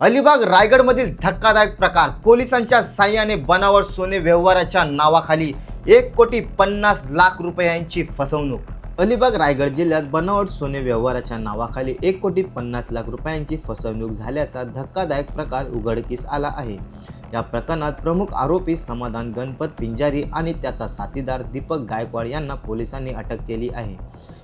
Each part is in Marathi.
अलिबाग रायगडमधील धक्कादायक प्रकार. पोलिसांच्या साह्याने बनावट सोने व्यवहाराच्या नावाखाली एक कोटी पन्नास लाख रुपयांची फसवणूक. अलिबाग रायगड जिल्ह्यात बनावट सोने व्यवहाराच्या नावाखाली एक कोटी पन्नास लाख रुपयांची फसवणूक झाल्याचा धक्कादायक प्रकार उघडकीस आला आहे. या प्रकरणात प्रमुख आरोपी समाधान गणपत पिंजारी आणि त्याचा साथीदार दीपक गायकवाड यांना पोलिसांनी अटक केली आहे.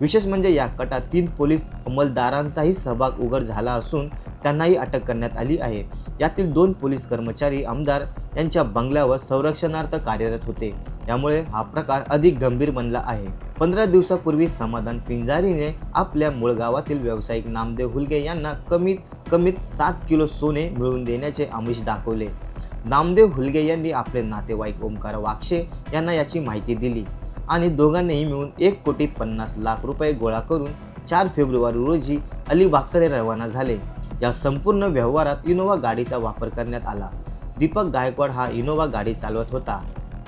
विशेष म्हणजे या कटात तीन पोलीस अंमलदारांचाही सहभाग उघड झाला असून त्यांनाही अटक करण्यात आली आहे. यातील दोन पोलीस कर्मचारी आमदार यांच्या बंगल्यावर संरक्षणार्थ कार्यरत होते. त्यामुळे हा प्रकार अधिक गंभीर बनला आहे. पंधरा दिवसापूर्वी समाधान पिंजारीने आपल्या मूळ गावातील व्यावसायिक नामदेव हुलगे यांना कमीत कमीत सात किलो सोने मिळवून देण्याचे आमिष दाखवले. नामदेव हुलगे यांनी आपले नातेवाईक ओमकार वाक्षे यांना याची माहिती दिली आणि दोघांनीही मिळून एक कोटी पन्नास लाख रुपये गोळा करून चार फेब्रुवारी रोजी अलिबागकडे रवाना झाले. या संपूर्ण व्यवहारात इनोव्हा गाडीचा वापर करण्यात आला. दीपक गायकवाड हा इनोव्हा गाडी चालवत होता.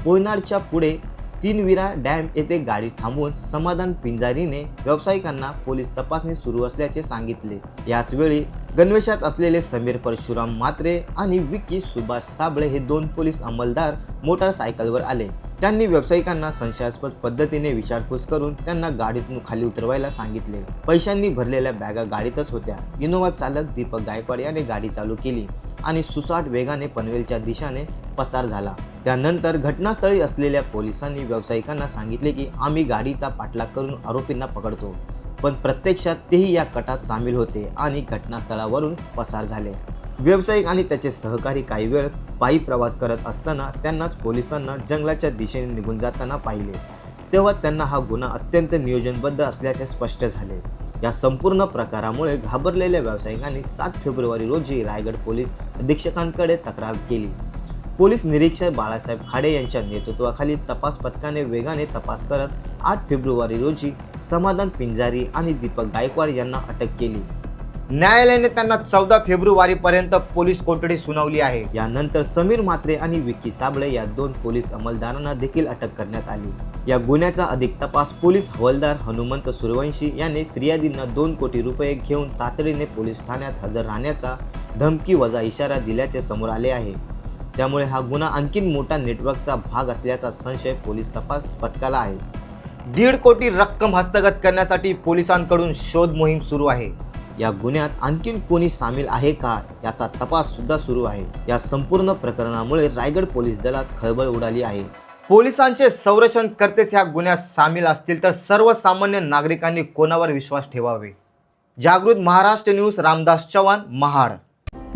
पोयनाडच्या पुढे तीनविरा डॅम येथे गाडी थांबवून समाधान पिंजारीने व्यावसायिकांना पोलीस तपासणी सुरू असल्याचे सांगितले. याचवेळी गणवेशात असलेले समीर परशुराम मात्रे आणि विक्की सुभाष साबळे हे दोन पोलीस अंमलदार मोटारसायकलवर आले. त्यांनी व्यावसायिकांना संशयास्पद पद्धतीने विचारपूस करून त्यांना गाडीतून खाली उतरवायला सांगितले. पैशांनी भरलेल्या बॅगा गाडीतच होत्या. इनोव्हा चालक दीपक गायकवाड याने गाडी चालू केली आणि सुसाट वेगाने पनवेलच्या दिशेने पसार झाला. त्यानंतर घटनास्थळी असलेल्या पोलिसांनी व्यावसायिकांना सांगितले की आम्ही गाडीचा पाठलाग करून आरोपींना पकडतो. पण प्रत्यक्षात तेही या कटात सामील होते आणि घटनास्थळावरून पसार झाले. व्यावसायिक आणि त्याचे सहकारी काही वेळ पायी प्रवास करत असताना त्यांनाच पोलिसांना जंगलाच्या दिशेने निघून जाताना पाहिले. तेव्हा त्यांना हा गुन्हा अत्यंत नियोजनबद्ध असल्याचे स्पष्ट झाले. या संपूर्ण प्रकारामुळे घाबरलेल्या व्यावसायिकांनी सात फेब्रुवारी रोजी रायगड पोलीस अधीक्षकांकडे तक्रार केली. पोलीस निरीक्षक बाळासाहेब खाडे यांच्या नेतृत्वाखाली तपास पथकाने वेगाने तपास करत आठ फेब्रुवारी रोजी समाधान पिंजारी आणि दीपक गायकवाड यांना अटक केली. न्यायालयाने त्यांना चौदा फेब्रुवारीपर्यंत पोलीस कोठडी सुनावली आहे. यानंतर समीर म्हात्रे आणि विक्की साबळे या दोन पोलीस अंमलदारांना देखील अटक करण्यात आली. या गुन्ह्याचा अधिक तपास पोलीस हवालदार हनुमंत सूर्यवंशी याने फिर्यादींना दोन कोटी रुपये घेऊन तातडीने पोलीस ठाण्यात हजर राहण्याचा धमकी वजा इशारा दिल्याचे समोर आले आहे. त्यामुळे हा गुन्हा आणखीन मोठा नेटवर्कचा भाग असल्याचा संशय पोलीस तपास पथकाला आहे. दीड कोटी रक्कम हस्तगत करण्यासाठी पोलिसांकडून शोध मोहीम सुरू आहे. या गुन्ह्यात आणखीन कोणी सामील आहे का याचा तपास सुद्धा सुरू आहे. या संपूर्ण प्रकरणामुळे रायगड पोलीस दलात खळबळ उडाली आहे. पोलिसांचे संरक्षण करतेच ह्या गुन्ह्यात सामील असतील तर सर्वसामान्य नागरिकांनी कोणावर विश्वास ठेवावे? जागृत महाराष्ट्र न्यूज रामदास चव्हाण महाड.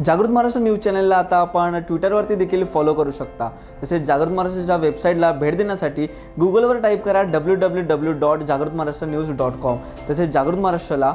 जागृत महाराष्ट्र न्यूज चॅनलला आता आपण ट्विटरवरती देखील फॉलो करू शकता. तसेच जागृत महाराष्ट्राच्या वेबसाईटला भेट देण्यासाठी गुगलवर टाईप करा डब्ल्यू डब्ल्यू डब्ल्यू डॉट जागृत महाराष्ट्र न्यूज डॉट कॉम तसेच जागृत महाराष्ट्राला